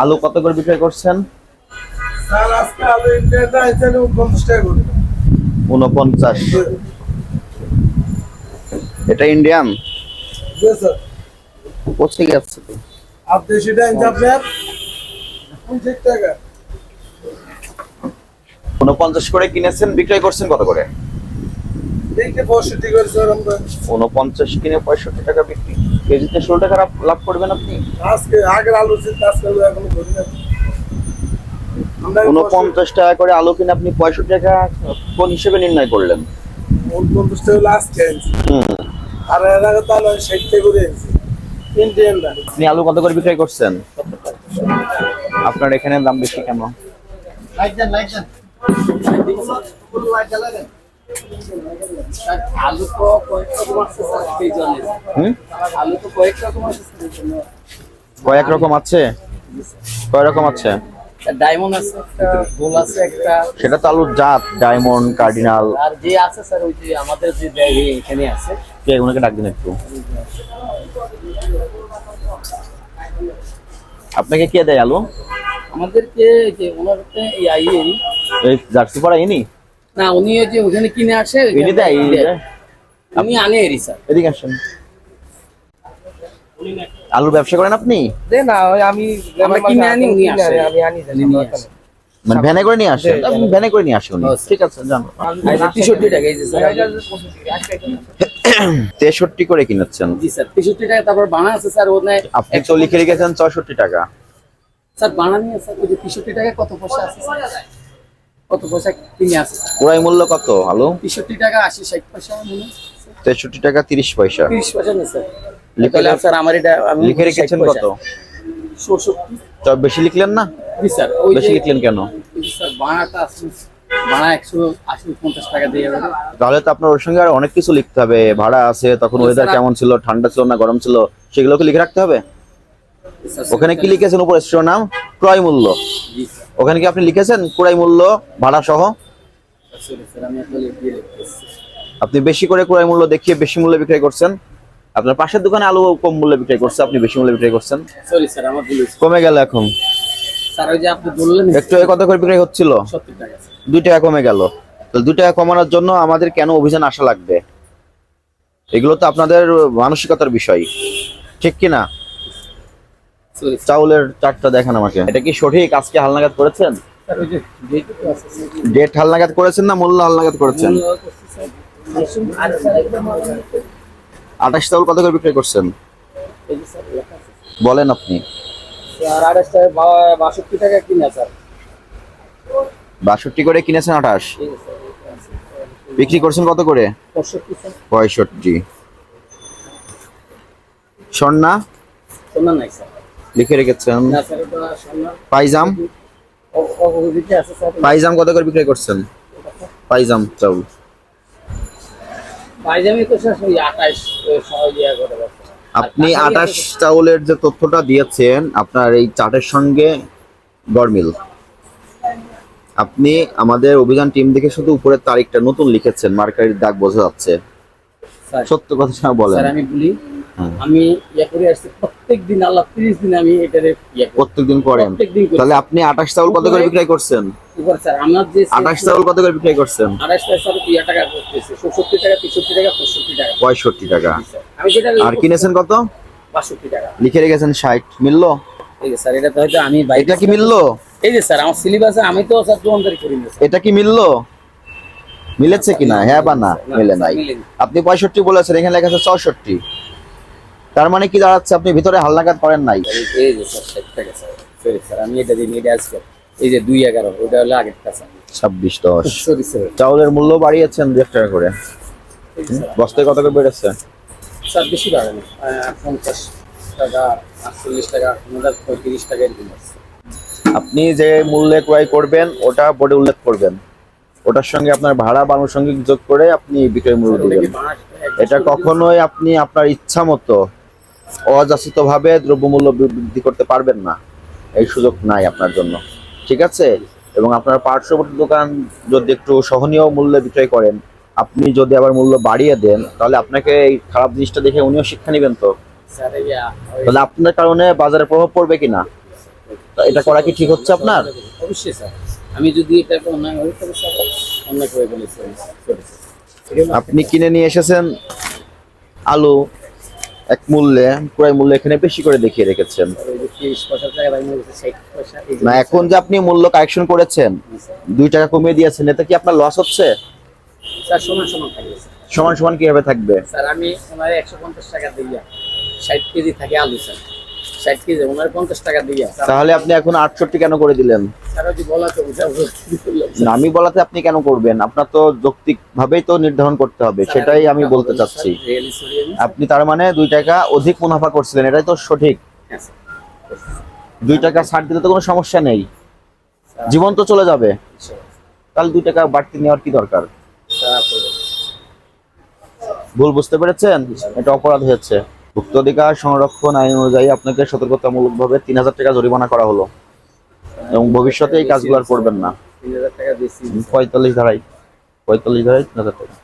আলু কত করে বিক্রি করছেন? স্যার আজকে আলু ইন্ডিয়ানটা আছে পঞ্চাশ টাকা করে। উনপঞ্চাশ। এটা ইন্ডিয়ান? স্যার। গেছে তো? আপনি সেটা আনছে আপনার? পঞ্চাশ টাকা। উনপঞ্চাশ করে কিনেছেন বিক্রয় করছেন কত করে এইটা পঁয়ষট্টি করে স্যার আমরা উনপঞ্চাশ কিনে পঁয়ষট্টি টাকা বিক্রি। কেজিতে ষোলো টাকা লাভ- লাভ করবেন আপনি? আজকে আগের আলু আলু এখনও উনপঞ্চাশ টাকা করে আলু কিনে আপনি পঁয়ষট্টি টাকা কোন হিসেবে নির্ণয় করলেন? উনপঞ্চাশ টাকা আর এর আগে তাহলে ষাট টাকা করে আপনি আলু কত করে বিক্রয় করছেন? আপনার এখানে দাম বেশি কেন? আলু তো কয়েক রকম আছে আলু তো কয়েক রকম আছে কয়েক রকম আছে? কয় রকম আছে? ডায়মন্ড আছে একটা গোল আছে একটা সেটা তো আলুর জাত ডায়মন্ড কার্ডিনাল আর যে আছে স্যার ওই যে আমাদের যে এখানে আছে। কে ওনাকে ডাক দিন একটু। আপনাকে কে দেয় আলু? আমাদেরকে যে ওনার এই আইয়ে এই জার্সি পড়া ইনি? না উনি ওই যে ওখানে কিনে আসে ইনি আনে এরি স্যার। এদিকে আসেন। আলুর ব্যবসা করেন আপনি? দে না আমি কিনে আনি, উনি আসে। আমি আনি উনি নিয়ে আসে। মানে ভ্যানে করে নিয়ে ভ্যানে করে নিয়ে আসেন উনি। ঠিক আছে জান। তেষট্টি টাকা এই যে তেষট্টি। করে কিনেছেন। জি স্যার তেষট্টি টাকা তারপর বানা আছে স্যার ওখানে আপনি তো লিখে রেখেছেন ছয়ষট্টি টাকা। স্যার বানা নিয়ে স্যার ওই যে তেষট্টি টাকা কত পয়সা আছে? কত পয়সা কিনে আছে? মূল্য কত আলু? তেষট্টি টাকা আশি ষাট পয়সা মনে হয়। স্যার। তেষট্টি টাকা তিরিশ পয়সা। তিরিশ পয়সা নেই স্যার লিখে তাহলে স্যার আমার এটা আমি লিখে রেখেছেন কত? তো বেশি লিখলেন না? জি স্যার বেশি লিখলেন কেন? স্যার বানাটা আছে। বানা একশো আশি পঞ্চাশ টাকা দিয়ে যাবে তাহলে তো আপনার ওর সঙ্গে আর অনেক কিছু লিখতে হবে। ভাড়া আছে তখন ওয়েদার কেমন ছিল ঠান্ডা ছিল না গরম ছিল সেগুলোকে লিখে রাখতে হবে? ওখানে কি লিখেছেন উপরে শিরোনাম ক্রয় মূল্য। ওখানে কি আপনি লিখেছেন ক্রয় মূল্য ভাড়া সহ? লিখতেছি আপনি বেশি করে ক্রয় মূল্য দেখিয়ে বেশি মূল্যে বিক্রয় করছেন। আপনার পাশের দোকানে আলু কম মূল্যে বিক্রয় করছে আপনি বেশি মূল্যে বিক্রয় করছেন। সরি স্যার আমার ভুল হয়েছে। কমে গেল এখন। স্যার ওই যে আপনি বললেন একটু কত করে বিক্রয় হচ্ছিল? সত্তর টাকা স্যার। দুই টাকা কমে গেল। তো দুই টাকা কমানোর জন্য আমাদের কেন অভিযান আসা লাগবে? এগুলো তো আপনাদের মানসিকতার বিষয়। ঠিক কি না সরি স্যার চাউলের চারটা দেখান আমাকে। এটা কি সঠিক? আজকে হালনাগাদ করেছেন? ডেট হালনাগাদ করেছেন না মূল্য হালনাগাদ করেছেন? আঠাশ চাউল কত করে বিক্রি করছেন? এই যে স্যার লেখা আছে। বলেন আপনি। বাষট্টি করে কিনেছেন আঠাশ? ঠিক আছে স্যার বিক্রি করছেন কত করে? পঁয়ষট্টি স্যার। স্বর্ণা নাই স্যার। লিখে রেখেছেন। পাইজাম? পাইজাম কত করে বিক্রয় করছেন? পাইজাম চাউল। আপনি আটাশ চাউলের যে তথ্যটা দিয়েছেন আপনার এই চাটের সঙ্গে গরমিল। আপনি আমাদের অভিযান টিম দেখে শুধু উপরের তারিখটা নতুন লিখেছেন মার্কারির দাগ বোঝা যাচ্ছে। স্যার। সত্য কথা বলেন। স্যার আমি বলি। আমি ইয়া করে আসছি প্রত্যেক দিন আল্লাহ তিরিশ দিন আমি এটারে করি। প্রত্যেকদিন করেন। তাহলে আপনি আটাশ চাউল কত করে বিক্রয় করছেন? স্যার আমার যে আটাশ চাউল কত করে বিক্রয় করছেন? আড়াইশ টাকা ইয়া টাকা করতেছে ষষট্টি টাকা তেষট্টি টাকা পঁয়ষট্টি টাকা। পঁয়ষট্টি টাকা। আমি যেটা আর কিনেছেন কত? বাষট্টি টাকা। লিখে রেখেছেন ষাট। মিললো? এই যে স্যার এটা তো হয়তো আমি এটা কি মিললো? এই যে স্যার আমার সিলেবাসে আমি তো স্যার দোকানদারি করি না এটা কি মিললো? মিলেছে কিনা হ্যাঁ বা না? না, মিলে নাই। আপনি পঁয়ষট্টি বলেছেন এখানে লেখা আছে চৌষট্টি। তার মানে কি দাঁড়াচ্ছে? আপনি ভিতরে হালনাগাদ করেন নাই। এই- যে স্যার ষাট টাকা স্যার আমি এটা দিই এটা আজকে এই যে দুই এগারো ওটা হলো আগের কাছে ছাব্বিশ দশ। সরি চাউলের মূল্য বাড়িয়েছেন দু টাকা করে। বস্তায় কত করে বেড়েছে? স্যার বেশি বাড়ে না পঞ্চাশ টাকা আটচল্লিশ টাকা পঁয়ত্রিশ টাকা এরকম আপনি যে মূল্যে ক্রয় করবেন ওটা বোর্ডে উল্লেখ করবেন। ওটার সঙ্গে আপনার ভাড়া বা আনুষঙ্গিক যোগ করে আপনি বিক্রয় মূল্য দিবেন। এটা কখনোই আপনি আপনার ইচ্ছা মতো অযাচিত ভাবে দ্রব্যমূল্য বৃদ্ধি করতে পারবেন না। এই সুযোগ নাই আপনার জন্য। ঠিক আছে? এবং আপনার পার্শ্ববর্তী দোকান যদি একটু সহনীয় মূল্যে বিক্রয় করেন আপনি যদি আবার মূল্য বাড়িয়ে দেন তাহলে আপনাকে এই খারাপ জিনিসটা দেখে উনিও শিক্ষা নেবেন তো। তাহলে আপনার কারণে বাজারে প্রভাব পড়বে কিনা? এটা করা কি ঠিক হচ্ছে আপনার? অবশ্যই স্যার। আমি যদি এটাকে অন্যায় হই তবে অন্যায় করে বলেছি আপনি কিনে নিয়ে এসেছেন আলু এক মূল্যে ক্রয় মূল্য এখানে বেশি করে দেখিয়ে রেখেছেন। না এখন যে আপনি মূল্য কারেকশন করেছেন দুই টাকা কমিয়ে দিয়েছেন এতে কি আপনার লস হচ্ছে? সমান সমান কীভাবে থাকবে? স্যার আমি একশো পঞ্চাশ টাকা দিয়া ষাট কেজি থাকে আলু স্যার। ষাট কেজি ওনার পঞ্চাশ টাকা দিয়া। তাহলে আপনি এখন আটষট্টি কেন করে দিলেন? আমি বলাতে আপনি কেন করবেন? আপনার তো যৌক্তিক ভাবেই তো নির্ধারণ করতে হবে সেটাই আমি বলতে চাচ্ছি। আপনি তার মানে দুই টাকা অধিক মুনাফা করছিলেন এটাই তো সঠিক? হ্যাঁ দুই টাকা ছাড় দিলে তো কোনো সমস্যা নেই। জীবন তো চলে যাবে। তাহলে দুই টাকা বাড়তি নেওয়ার কি দরকার? ভুল বুঝতে পেরেছেন? এটা অপরাধ হয়েছে। ভুক্ত অধিকার সংরক্ষণ আইন অনুযায়ী আপনাকে সতর্কতামূলক ভাবে তিন হাজার টাকা জরিমানা করা হলো। এবং ভবিষ্যতে এই কাজগুলো আর করবেন না। তিন হাজার টাকা পঁয়তাল্লিশ ধারায় পঁয়তাল্লিশ ধারায় তিন হাজার টাকা।